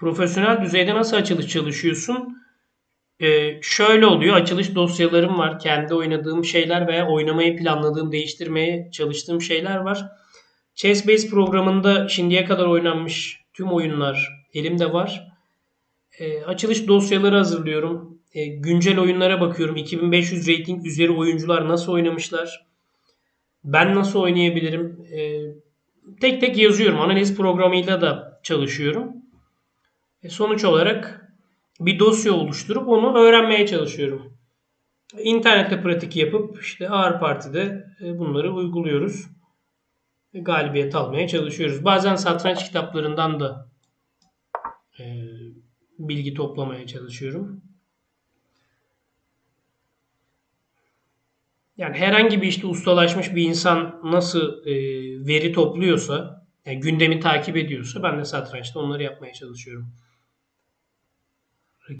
Profesyonel düzeyde nasıl açılış çalışıyorsun? Ee, şöyle oluyor. Açılış dosyalarım var. Kendi oynadığım şeyler veya oynamayı planladığım, değiştirmeye çalıştığım şeyler var. Chessbase programında şimdiye kadar oynanmış tüm oyunlar elimde var. Ee, açılış dosyaları hazırlıyorum. Ee, güncel oyunlara bakıyorum. 2500 rating üzeri oyuncular nasıl oynamışlar? Ben nasıl oynayabilirim? Ee, tek tek yazıyorum. Analiz programıyla da çalışıyorum. E, sonuç olarak bir dosya oluşturup onu öğrenmeye çalışıyorum. İnternette pratik yapıp işte ağır partide e, bunları uyguluyoruz. Ve galibiyet almaya çalışıyoruz. Bazen satranç kitaplarından da e, bilgi toplamaya çalışıyorum. Yani herhangi bir işte ustalaşmış bir insan nasıl e, veri topluyorsa, yani gündemi takip ediyorsa ben de satrançta onları yapmaya çalışıyorum.